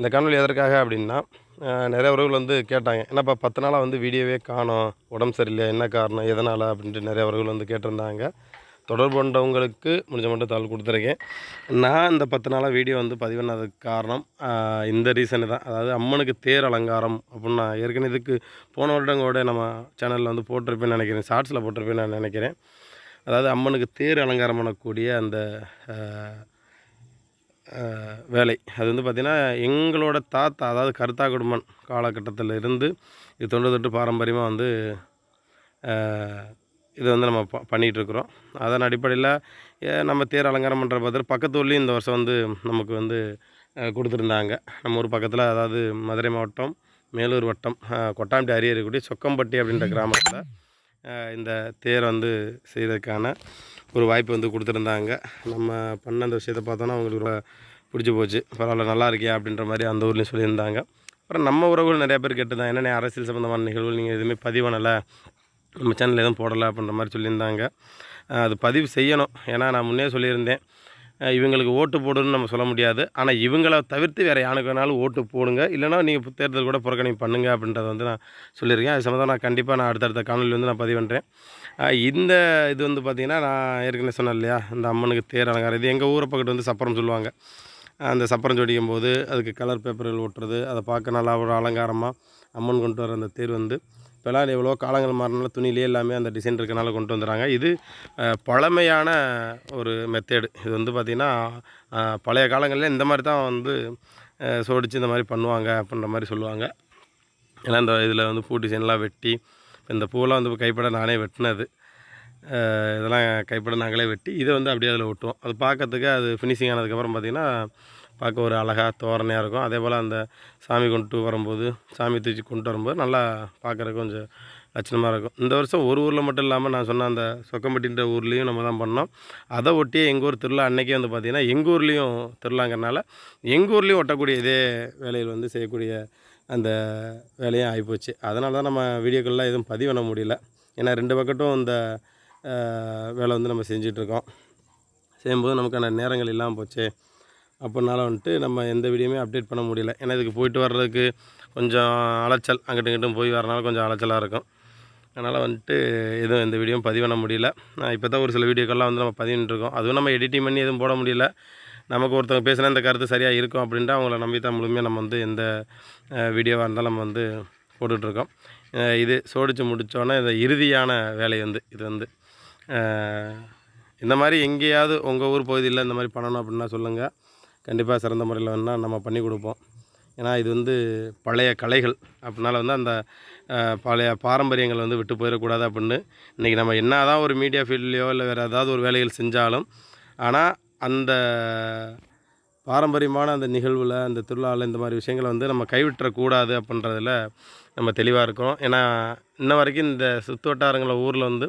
இந்த காணொலி எதற்காக அப்படின்னா நிறைய உறவுகள் வந்து கேட்டாங்க. என்னப்பா பத்து நாளாக வந்து வீடியோவே காணோம். உடம்பு சரியில்லை என்ன காரணம் எதனால் அப்படின்ட்டு நிறைய உறவுகள் வந்து கேட்டிருந்தாங்க. தொடர்பு கொண்டவங்களுக்கு முடிஞ்ச மட்டும் தாள் கொடுத்துருக்கேன். நான் இந்த பத்து நாளாக வீடியோ வந்து பதிவு பண்ணதுக்கு காரணம் இந்த ரீசனு தான். அதாவது அம்மனுக்கு தேர் அலங்காரம் அப்படின்னு நான் ஏற்கனவே இதுக்கு போன வருடம் கூட நம்ம சேனலில் வந்து போட்டிருப்பேன்னு நினைக்கிறேன். ஷார்ட்ஸில் போட்டிருப்பேன்னு நான் நினைக்கிறேன். அதாவது அம்மனுக்கு தேர் அலங்காரம் பண்ணக்கூடிய அந்த வேலை. அது வந்து பார்த்திங்கன்னா எங்களோட தாத்தா அதாவது கருத்தா குடும்பம் காலகட்டத்தில் இருந்து இது தொன்று தொட்டு பாரம்பரியமாக வந்து இதை வந்து நம்ம ப பண்ணிகிட்ருக்குறோம். அதன் அடிப்படையில் நம்ம தேர் அலங்காரம் பண்ணுற பார்த்துட்டு பக்கத்து ஊர்லேயும் இந்த வருஷம் வந்து நமக்கு வந்து கொடுத்துருந்தாங்க. நம்ம ஊர் பக்கத்தில் அதாவது மதுரை மாவட்டம் மேலூர் வட்டம் கொட்டாம்பட்டி அரியக்கூடிய சொக்கம்பட்டி அப்படின்ற கிராமத்தில் இந்த தேர் வந்து செய்கிறதுக்கான ஒரு வாய்ப்பு வந்து கொடுத்துருந்தாங்க. நம்ம பண்ண அந்த விஷயத்தை பார்த்தோன்னா அவங்களுக்கு ரொம்ப பிடிச்சி போச்சு. பரவாயில்ல நல்லா இருக்கியா அப்படின்ற மாதிரி அந்த ஊர்லேயும் சொல்லியிருந்தாங்க. அப்புறம் நம்ம உறவுகள் நிறைய பேர் கேட்டுதான் என்னென்ன அரசியல் சம்மந்தமான நிகழ்வுகள் நீங்கள் எதுவுமே பதிவானலை நம்ம சேனலில் எதுவும் போடலை அப்படின்ற மாதிரி சொல்லியிருந்தாங்க. அது பதிவு செய்யணும். ஏன்னா நான் முன்னே சொல்லியிருந்தேன் இவங்களுக்கு ஓட்டு போடுன்னு நம்ம சொல்ல முடியாது. ஆனால் இவங்களை தவிர்த்து வேறு யாருக்கு வேணாலும் ஓட்டு போடுங்க. இல்லைனா நீங்கள் தேர்தல் கூட புறக்கணிப்பு பண்ணுங்க அப்படின்றத வந்து நான் சொல்லியிருக்கேன். அது சம்மந்தம் நான் கண்டிப்பாக நான் அடுத்தடுத்த காணொலி வந்து நான் பதிவு பண்ணுறேன் இந்த இது வந்து பார்த்திங்கன்னா நான் ஏற்கனவே சொன்னேன் இல்லையா? இந்த அம்மனுக்கு தேர் அலங்காரம். இது எங்கள் ஊரை பக்கத்து வந்து சப்பரம் சொல்லுவாங்க. அந்த சப்பரம் சொடிக்கும் போது அதுக்கு கலர் பேப்பர்கள் ஒட்டுறது அதை பார்க்க நல்லா ஒரு அலங்காரமாக அம்மன் கொண்டு வர அந்த தேர் வந்து இப்போலாம் எவ்வளோ காலங்கள் மாறினால துணியிலே எல்லாமே அந்த டிசைன் இருக்கனால கொண்டு வந்துடுறாங்க இது பழமையான ஒரு மெத்தேடு இது வந்து பார்த்திங்கன்னா பழைய காலங்களில் இந்த மாதிரி தான் வந்து சோடித்து சோடிச்சு இந்த மாதிரி பண்ணுவாங்க அப்படின்ற மாதிரி சொல்லுவாங்க. ஏன்னா இந்த இதில் வந்து பூ டிசைன்லாம் வெட்டி இந்த பூவெல்லாம் வந்து கைப்பட நானே வெட்டினது. இதெல்லாம் கைப்பட நாங்களே வெட்டி இதை வந்து அப்படியே அதில் ஒட்டுவோம். அது பார்க்கறதுக்கு அது ஃபினிஷிங் ஆனதுக்கப்புறம் பார்த்திங்கன்னா பார்க்க ஒரு அழகாக தோரணையாக இருக்கும். அதே போல் அந்த சாமி கொண்டு வரும்போது சாமி தூக்கி கொண்டு வரும்போது நல்லா பார்க்குறதுக்கு கொஞ்சம் லட்சணமாக இருக்கும். இந்த வருஷம் ஒரு ஊரில் மட்டும் இல்லாமல் நான் சொன்ன அந்த சொக்கம்பட்டின்ற ஊர்லேயும் நம்ம தான் பண்ணோம். அதை ஒட்டியே எங்கள் ஊர் திருவிழா அன்றைக்கே வந்து பார்த்திங்கன்னா எங்கள் ஊர்லேயும் திருவிழாங்கிறனால எங்கள் ஊர்லேயும் ஒட்டக்கூடிய இதே வேலையில் வந்து செய்யக்கூடிய அந்த வேலையும் ஆகிப்போச்சு அதனால தான் நம்ம வீடியோக்கள்லாம் எதுவும் பதிவு பண்ண முடியல. ஏன்னா ரெண்டு பக்கட்டும் இந்த வேலை வந்து நம்ம செஞ்சிட்ருக்கோம் செய்யும்போது நமக்கான நேரங்கள் இல்லாமல் போச்சு. அப்படினால வந்துட்டு நம்ம எந்த வீடியோமே அப்டேட் பண்ண முடியல. ஏன்னா இதுக்கு போயிட்டு வர்றதுக்கு கொஞ்சம் அலைச்சல் அங்கிட்டும் இங்கிட்டும் போய் வரனால கொஞ்சம் அலைச்சலாக இருக்கும். அதனால் வந்துட்டு எதுவும் எந்த வீடியோவும் பதிவு பண்ண முடியல. இப்போ தான் ஒரு சில வீடியோக்கெல்லாம் வந்து நம்ம பதிவிட்டுருக்கோம் அதுவும் நம்ம எடிட்டிங் பண்ணி எதுவும் போட முடியல. நமக்கு ஒருத்தவங்க பேசினா இந்த கருத்து சரியாக இருக்கும் அப்படின்ட்டு அவங்கள நம்பி தான் முழுமையாக நம்ம வந்து எந்த வீடியோவாக இருந்தாலும் நம்ம வந்து போட்டுட்ருக்கோம் இது சோடித்து முடித்தோன்னே இந்த இறுதியான வேலை வந்து இது வந்து. இந்த மாதிரி எங்கேயாவது உங்கள் ஊர் பகுதியில் இந்த மாதிரி பண்ணணும் அப்படின்னா சொல்லுங்கள் கண்டிப்பாக சிறந்த முறையில் வேணால் நம்ம பண்ணி கொடுப்போம். ஏன்னா இது வந்து பழைய கலைகள். அப்படினால வந்து அந்த பழைய பாரம்பரியங்கள் வந்து விட்டு போயிடக்கூடாது அப்படின்னு. இன்றைக்கி நம்ம என்ன தான் ஒரு மீடியா ஃபீல்ட்லேயோ இல்லை வேறு ஏதாவது ஒரு வேலைகள் செஞ்சாலும் ஆனால் அந்த பாரம்பரியமான அந்த நிகழ்வில் அந்த திருவிழாவில் இந்த மாதிரி விஷயங்களை வந்து நம்ம கைவிட்டுறக்கூடாது அப்படின்றதுல நம்ம தெளிவாக இருக்கிறோம் ஏன்னா இன்ன வரைக்கும் இந்த சுற்று வட்டாரங்கள ஊரில் வந்து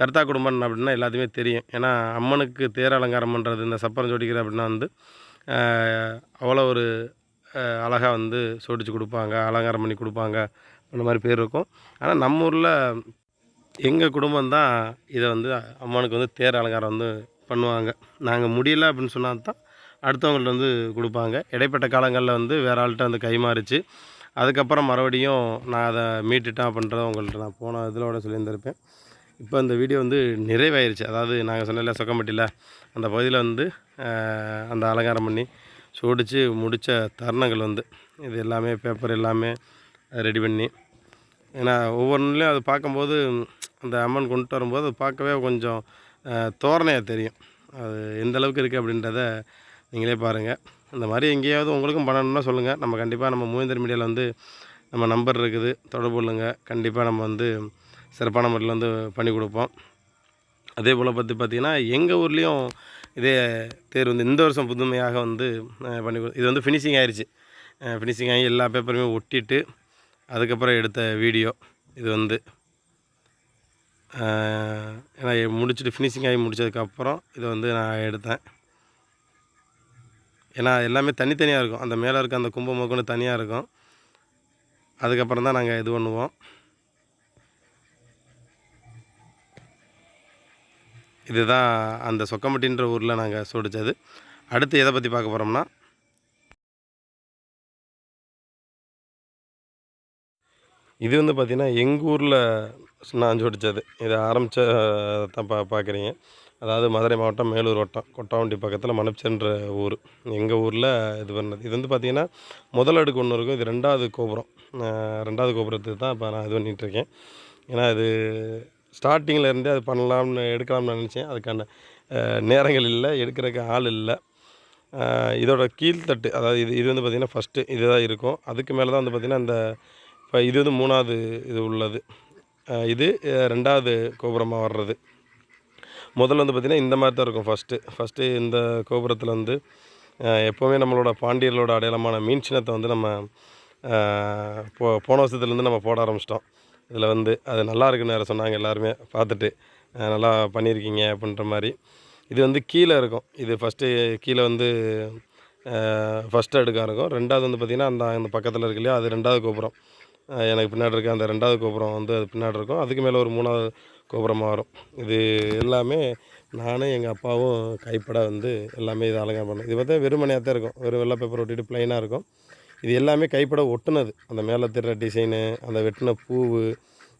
கர்த்தா குடும்பம் அப்படின்னா எல்லாத்தையுமே தெரியும். ஏன்னா அம்மனுக்கு தேர் அலங்காரம் பண்ணுறது இந்த சப்பரம் ஜோடிக்கிற அப்படின்னா வந்து அவ்வளோ ஒரு அழகாக வந்து சோடிச்சு கொடுப்பாங்க அலங்காரம் பண்ணி கொடுப்பாங்க அந்த மாதிரி பேர் இருக்கும். ஆனால் நம்ம ஊரில் எங்கள் குடும்பம் தான் இதை வந்து அம்மனுக்கு வந்து தேர் அலங்காரம் வந்து பண்ணுவாங்க. நாங்கள் முடியல அப்படின்னு சொன்னால் தான் அடுத்தவங்கள்ட்ட வந்து கொடுப்பாங்க. இடைப்பட்ட காலங்களில் வந்து வேறு ஆள்கிட்ட வந்து கைமாறிச்சு அதுக்கப்புறம் மறுபடியும் நான் அதை மீட்டுட்டேன் அப்படின்றத உங்கள்கிட்ட நான் போன இதிலோட சொல்லியிருந்திருப்பேன். இப்போ இந்த வீடியோ வந்து நிறைவாயிருச்சு. அதாவது நாங்கள் சொன்னல சொக்கம்பட்டியில். அந்த பகுதியில் வந்து அந்த அலங்காரம் பண்ணி சோடித்து முடித்த தருணங்கள் வந்து இது எல்லாமே பேப்பர் எல்லாமே ரெடி பண்ணி. ஏன்னா ஒவ்வொன்றுலையும் அது பார்க்கும்போது அந்த அம்மன் கொண்டு வரும்போது அது பார்க்கவே கொஞ்சம் தோரணையாக தெரியும். அது எந்த அளவுக்கு இருக்குது அப்படின்றத நீங்களே பாருங்கள் இந்த மாதிரி எங்கேயாவது உங்களுக்கும் பண்ணணும்னா சொல்லுங்கள் நம்ம கண்டிப்பாக நம்ம மூவேந்தர் மீடியாவில் வந்து நம்ம நம்பர் இருக்குது தொடர்பு கொள்ளுங்கள் கண்டிப்பாக நம்ம வந்து சிறப்பான முறையில் வந்து பண்ணி கொடுப்போம். அதே போல் பற்றி பார்த்திங்கன்னா எங்கள் ஊர்லேயும் இதே தேர் வந்து இந்த வருஷம் புதுமையாக வந்து பண்ணி கொடு- இது வந்து ஃபினிஷிங் ஆயிடுச்சு ஃபினிஷிங் ஆகி எல்லா பேப்பருமே ஒட்டிட்டு அதுக்கப்புறம் எடுத்த வீடியோ இது வந்து. ஏன்னா முடிச்சுட்டு ஃபினிஷிங் ஆகி முடிச்சதுக்கப்புறம் இதை வந்து நான் எடுத்தேன். ஏன்னா எல்லாமே தனித்தனியாக இருக்கும். அந்த மேலே இருக்க அந்த கும்பம் தனியாக இருக்கும். அதுக்கப்புறம் தான் நாங்கள் இது பண்ணுவோம். இதுதான் அந்த சொக்கம்பட்டின்ற ஊரில் நாங்கள் சோடித்தது அடுத்து எதை பற்றி பார்க்க போகிறோம்னா இது வந்து பார்த்திங்கன்னா எங்கள் ஊரில் நான் சோடித்தது இதை ஆரம்பித்த தான் பா பார்க்குறீங்க அதாவது மதுரை மாவட்டம் மேலூர் வட்டம் கொட்டாவண்டி பக்கத்தில் மணப்சென்ற ஊர். எங்கள் ஊரில் இது பண்ணது. இது வந்து பார்த்திங்கன்னா முதல் அடுக்கு ஒன்று இருக்கும். இது ரெண்டாவது கோபுரம். ரெண்டாவது கோபுரத்துக்கு தான் இப்போ நான் இது பண்ணிகிட்ருக்கேன் ஏன்னா இது ஸ்டார்டிங்கில் இருந்தே அது பண்ணலாம்னு எடுக்கலாம்னு நினச்சேன். அதுக்கான நேரங்கள் இல்லை எடுக்கிறதுக்கு ஆள் இல்லை. இதோட கீழ்த்தட்டு அதாவது இது இது வந்து பார்த்திங்கன்னா ஃபஸ்ட்டு இதுதான் இருக்கும். அதுக்கு மேலே தான் வந்து பார்த்திங்கன்னா அந்த இப்போ இது வந்து மூணாவது இது உள்ளது. இது ரெண்டாவது கோபுரமாக வர்றது. முதல்ல வந்து பார்த்திங்கன்னா இந்த மாதிரி தான் இருக்கும் ஃபஸ்ட்டு ஃபஸ்ட்டு இந்த கோபுரத்தில் வந்து எப்போவுமே நம்மளோட பாண்டியர்களோட அடையாளமான மீன் சின்னத்தை வந்து நம்ம போ போன வருஷத்துலேருந்து நம்ம போட ஆரம்பிச்சிட்டோம். இதில் வந்து அது நல்லா இருக்குன்னு வேறு சொன்னாங்க எல்லாருமே பார்த்துட்டு நல்லா பண்ணியிருக்கீங்க அப்படின்ற மாதிரி. இது வந்து கீழே இருக்கும். இது ஃபஸ்ட்டு கீழே வந்து ஃபஸ்ட்டு அடுக்காக இருக்கும். ரெண்டாவது வந்து பார்த்திங்கன்னா அந்த அந்த பக்கத்தில் இருக்கு இல்லையா அது ரெண்டாவது கோபுரம். எனக்கு பின்னாடி இருக்க அந்த ரெண்டாவது கோபுரம் வந்து அது பின்னாடி இருக்கும். அதுக்கு மேலே ஒரு மூணாவது கோபுரமாக வரும். இது எல்லாமே நானும் எங்கள் அப்பாவும் கைப்பட வந்து எல்லாமே இது அலங்காரம் பண்ணோம். இது பார்த்தா வெறுமனையாக தான் இருக்கும். வெறும் வெள்ளை பேப்பர் ஒட்டிட்டு ப்ளைனாக இருக்கும். இது எல்லாமே கைப்பட ஒட்டுனது. அந்த மேலே திடுற டிசைனு அந்த வெட்டின பூவு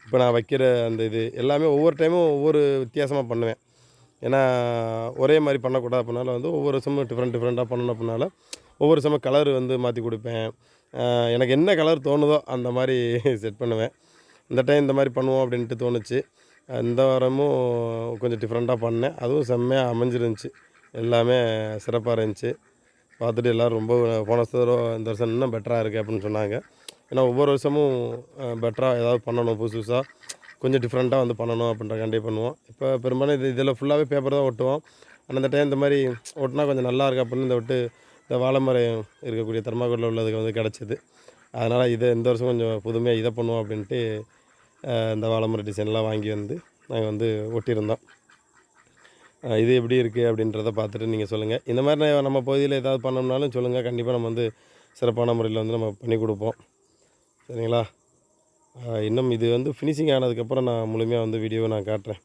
இப்போ நான் வைக்கிற அந்த இது எல்லாமே ஒவ்வொரு டைமும் ஒவ்வொரு வித்தியாசமாக பண்ணுவேன். ஏன்னா ஒரே மாதிரி பண்ணக்கூடாது அப்படின்னால வந்து ஒவ்வொரு சமயம் டிஃப்ரெண்ட் டிஃப்ரெண்ட்டாக பண்ணணும் அப்படின்னால ஒவ்வொரு சமயம் கலர் வந்து மாற்றி கொடுப்பேன். எனக்கு என்ன கலர் தோணுதோ அந்த மாதிரி செட் பண்ணுவேன். இந்த டைம் இந்த மாதிரி பண்ணுவோம் அப்படின்ட்டு தோணுச்சு. இந்த வாரமும் கொஞ்சம் டிஃப்ரெண்ட்டாக பண்ணேன். அதுவும் செம்மையாக அமைஞ்சிருந்துச்சி. எல்லாமே சிறப்பாக இருந்துச்சு. பார்த்துட்டு எல்லோரும் ரொம்ப போன வருஷம் இந்த வருஷம் இன்னும் பெட்டராக இருக்குது அப்படின்னு சொன்னாங்க. ஏன்னா ஒவ்வொரு வருஷமும் பெட்டராக ஏதாவது பண்ணணும் புதுசு புதுசாக கொஞ்சம் டிஃப்ரெண்ட்டாக வந்து பண்ணணும் அப்படின்ற கண்டி பண்ணுவோம். இப்போ பெரும்பாலும் இது இதில் ஃபுல்லாகவே பேப்பர் தான் ஒட்டுவோம். ஆனால் இந்த டைம் இந்த மாதிரி ஒட்டினா கொஞ்சம் நல்லா இருக்குது அப்படின்னு இந்த விட்டு இந்த வாழை மரம் இருக்கக்கூடிய தர்மாக்கோட்டில் உள்ளதுக்கு வந்து கிடச்சிது. அதனால் இதை இந்த வருஷம் கொஞ்சம் புதுமையாக இதை பண்ணுவோம் அப்படின்ட்டு இந்த வாழை மரம் டிசைன்லாம் வாங்கி வந்து நாங்கள் வந்து ஒட்டியிருந்தோம். இது எப்படி இருக்குது அப்படின்றத பார்த்துட்டு நீங்கள் சொல்லுங்கள் இந்த மாதிரி நம்ம பகுதியில் ஏதாவது பண்ணோம்னாலும் சொல்லுங்கள் கண்டிப்பாக நம்ம வந்து சிறப்பான முறையில் வந்து நம்ம பண்ணி கொடுப்போம். சரிங்களா? இன்னும் இது வந்து ஃபினிஷிங் ஆனதுக்கப்புறம் நான் முழுமையாக வந்து வீடியோவை நான் காட்டுறேன்.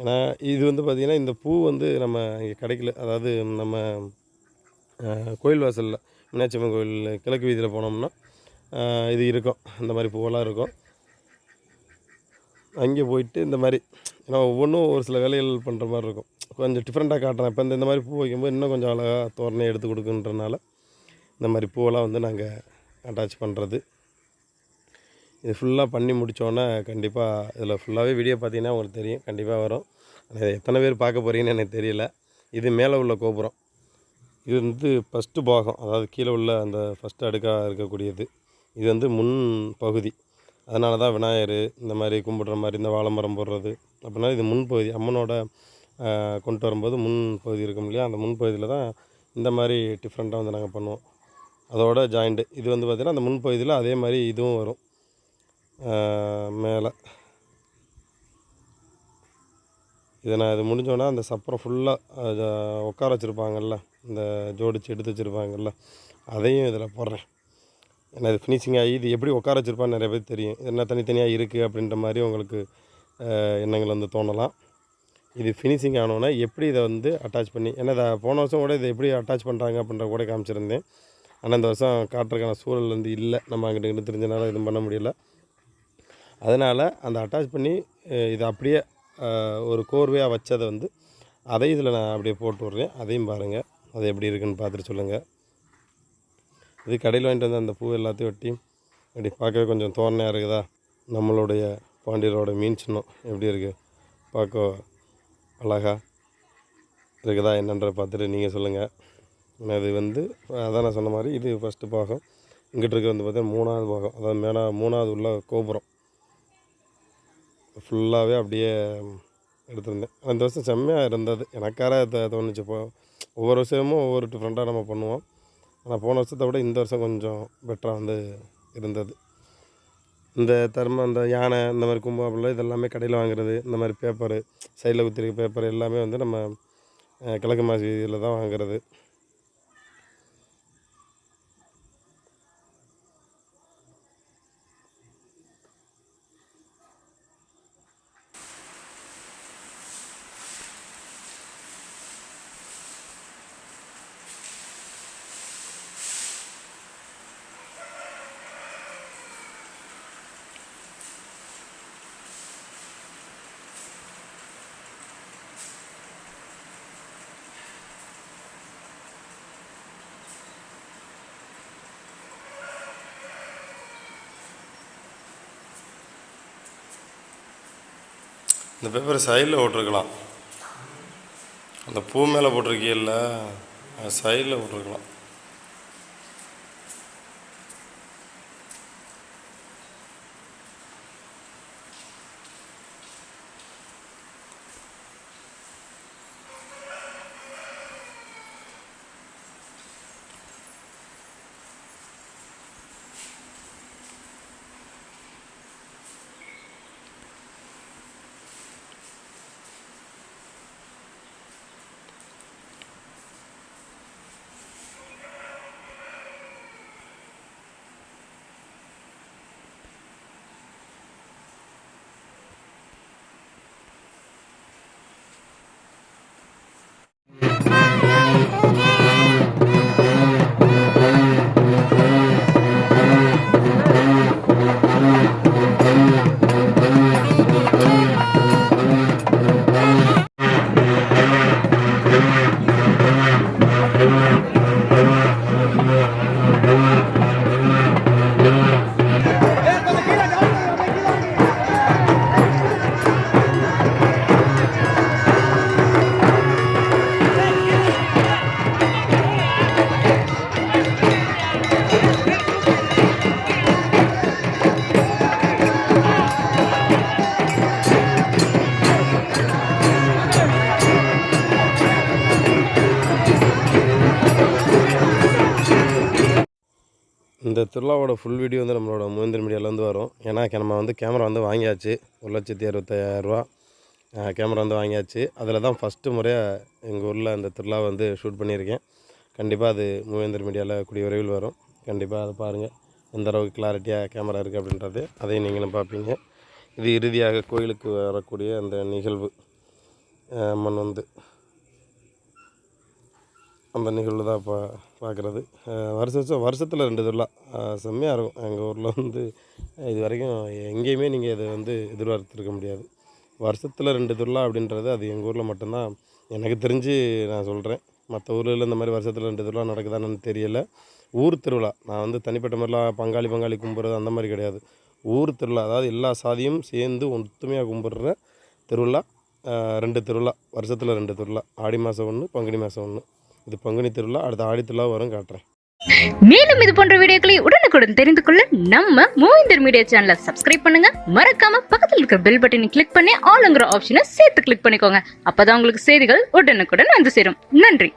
ஏன்னா இது வந்து பார்த்திங்கன்னா இந்த பூ வந்து நம்ம இங்கே கிடைக்கல. அதாவது நம்ம கோயில் வாசலில் மீனாட்சி அம்மன் கோயில் கிழக்கு வீதியில் போனோம்னா இது இருக்கும். இந்த மாதிரி பூவெல்லாம் இருக்கும். அங்கே போயிட்டு இந்த மாதிரி ஏன்னா ஒவ்வொன்றும் ஒரு சில வேலைகள் பண்ணுற மாதிரி இருக்கும். கொஞ்சம் டிஃப்ரெண்ட்டாக காட்டுறேன். இப்போ இந்த இந்த மாதிரி பூ வைக்கும்போது இன்னும் கொஞ்சம் அழகாக தோரணை எடுத்து கொடுக்குன்றனால இந்த மாதிரி பூவெல்லாம் வந்து நாங்கள் அட்டாச் பண்ணுறது இது ஃபுல்லாக பண்ணி முடித்தோன்னே கண்டிப்பாக இதில் ஃபுல்லாகவே வீடியோ பார்த்தீங்கன்னா உங்களுக்கு தெரியும். கண்டிப்பாக வரும். ஆனால் இதை எத்தனை பேர் பார்க்க போகிறீங்கன்னு எனக்கு தெரியல. இது மேலே உள்ள கோபுரம். இது வந்து ஃபஸ்ட்டு பாகம். அதாவது கீழே உள்ள அந்த ஃபஸ்ட்டு அடுக்காக இருக்கக்கூடியது. இது வந்து முன் பகுதி. அதனால தான் விநாயகர் இந்த மாதிரி கும்பிடுற மாதிரி இந்த வாழை மரம் போடுறது. அப்படின்னா இது முன் பகுதி. அம்மனோட கொண்டு வரும்போது முன் பகுதி இருக்கும் இல்லையா? அந்த முன் பகுதியில் தான் இந்த மாதிரி டிஃப்ரெண்ட்டாக வந்து நாங்கள் பண்ணுவோம். அதோட ஜாயிண்ட்டு இது வந்து பார்த்திங்கன்னா அந்த முன் பகுதியில் அதே மாதிரி இதுவும் வரும். மேலே. இதை நான் இது முடிஞ்சோன்னா அந்த சப்பரை ஃபுல்லாக உட்கார வச்சுருப்பாங்கல்ல? இந்த ஜோடிச்சு எடுத்து வச்சுருப்பாங்கல்ல? அதையும் இதில் போடுறேன். ஏன்னா இது ஃபினிஷிங் ஆகி இது எப்படி உட்கார வச்சுருப்பான்னு நிறைய பேர் தெரியும். என்ன தனித்தனியாக இருக்குது அப்படின்ற மாதிரி உங்களுக்கு எண்ணங்கள் வந்து தோணலாம். இது ஃபினிஷிங் ஆனோன்னா எப்படி இதை வந்து அட்டாச் பண்ணி ஏன்னா இதை போன வருஷம் கூட இதை எப்படி அட்டாச் பண்ணுறாங்க அப்படின்ற கூட காமிச்சிருந்தேன். ஆனால் இந்த வருஷம் காட்டுறதுக்கான சூழல் வந்து இல்லை. நம்ம அங்கிட்ட இங்கிட்டு தெரிஞ்சனால எதுவும் பண்ண முடியல. அதனால் அந்த அட்டாச் பண்ணி இதை அப்படியே ஒரு கோர்வையாக வச்சதை வந்து அதையும் இதில் நான் அப்படியே போட்டு விட்றேன். அதையும் பாருங்கள் அது எப்படி இருக்குன்னு பார்த்துட்டு சொல்லுங்கள் இது கடையில் வாங்கிட்டு வந்த அந்த பூ எல்லாத்தையும் வெட்டி அப்படி பார்க்கவே கொஞ்சம் தோரணையாக இருக்குதா? நம்மளுடைய பாண்டியரோட மீன் சின்னம் எப்படி இருக்குது பார்க்க அழகா இருக்குதா என்னன்றதை பார்த்துட்டு நீங்கள் சொல்லுங்கள் ஏன்னா இது வந்து அதான் நான் சொன்ன மாதிரி இது ஃபஸ்ட்டு பாகம். இங்கிட்டு இருக்க வந்து பார்த்தீங்கன்னா மூணாவது பாகம். அதாவது மேலே மூணாவது உள்ள கோபுரம். ஃபுல்லாகவே அப்படியே எடுத்திருந்தேன். அந்த வருஷம் செம்மையாக இருந்தது. எனக்கார தோணுச்சு. இப்போ ஒவ்வொரு வருஷமும் ஒவ்வொரு டிஃப்ரெண்ட்டாக நம்ம பண்ணுவோம். ஆனால் போன வருஷத்தை விட இந்த வருஷம் கொஞ்சம் பெட்டராக வந்து இருந்தது. இந்த தர்மம் அந்த யானை இந்த மாதிரி கும்பம் இதெல்லாமே கடையில் வாங்குறது இந்த மாதிரி பேப்பரு சைடில் குத்திருக்க பேப்பர் எல்லாமே வந்து நம்ம கிழக்கு மாசி இதில் தான் வாங்குறது. இந்த பேப்பர் சைடில் போட்டிருக்கலாம். அந்த பூ மேலே போட்டிருக்கீல்ல சைடில் போட்டிருக்கலாம். இந்த திருவிழாவோட ஃபுல் வீடியோ வந்து நம்மளோட மூவேந்திர மீடியாவிலேருந்து வரும். ஏன்னா நம்ம வந்து கேமரா வந்து வாங்கியாச்சு. ஒரு லட்சத்தி அறுபத்தாயிரரூவா கேமரா வந்து வாங்கியாச்சு. அதில் தான் ஃபஸ்ட்டு முறையாக எங்கள் ஊரில் அந்த திருவிழா வந்து ஷூட் பண்ணியிருக்கேன். கண்டிப்பாக அது மூவேந்தர் மீடியாவில் கூடிய விரைவில் வரும். கண்டிப்பாக அதை பாருங்கள் எந்த அளவுக்கு கிளாரிட்டியாக கேமரா இருக்குது அப்படின்றது அதையும் நீங்களும் பார்ப்பீங்க. இது இறுதியாக கோயிலுக்கு வரக்கூடிய அந்த நிகழ்வு. அம்மன் வந்து. அந்த நிகழ்வு தான் பா பார்க்குறது வருஷ வருஷம் வருஷத்தில் ரெண்டு திருவிழா. செம்மையாக இருக்கும். எங்கள் ஊரில் வந்து இது வரைக்கும் எங்கேயுமே நீங்கள் இதை வந்து எதிர்பார்த்துருக்க முடியாது. வருஷத்தில் ரெண்டு திருவிழா அப்படின்றது அது எங்கள் ஊரில் மட்டும்தான். எனக்கு தெரிஞ்சு நான் சொல்கிறேன் மற்ற ஊரில் இந்த மாதிரி வருஷத்தில் ரெண்டு திருவிழா நடக்குதான்னு தெரியல. ஊர் திருவிழா. நான் வந்து தனிப்பட்ட மாதிரிலாம் பங்காளி பங்காளி கும்பிட்றது அந்த மாதிரி கிடையாது. ஊர் திருவிழா. அதாவது எல்லா சாதியும் சேர்ந்து ஒத்துமையாக கும்பிட்ற திருவிழா. ரெண்டு திருவிழா. வருஷத்தில் ரெண்டு திருவிழா. ஆடி மாதம் ஒன்று பங்குனி மாதம் ஒன்று இது பங்குனி திருவிழா அடுத்த ஆடி திருவிழா வரும் காட்டுறேன். மேலும் இது போன்ற வீடியோக்களை உடனுக்குடன் தெரிந்து கொள்ள நம்ம மூவிந்தர் மீடியா சேனலை சப்ஸ்கிரைப் பண்ணுங்க. மறக்காம பக்கத்தில் இருக்கிற பெல் பட்டனை கிளிக் பண்ணி ஆளுங்கிற ஆப்ஷனை சேர்த்து கிளிக் பண்ணிக்கோங்க. அப்பதான் உங்களுக்கு செய்திகள் உடனுக்குடன் வந்து சேரும். நன்றி.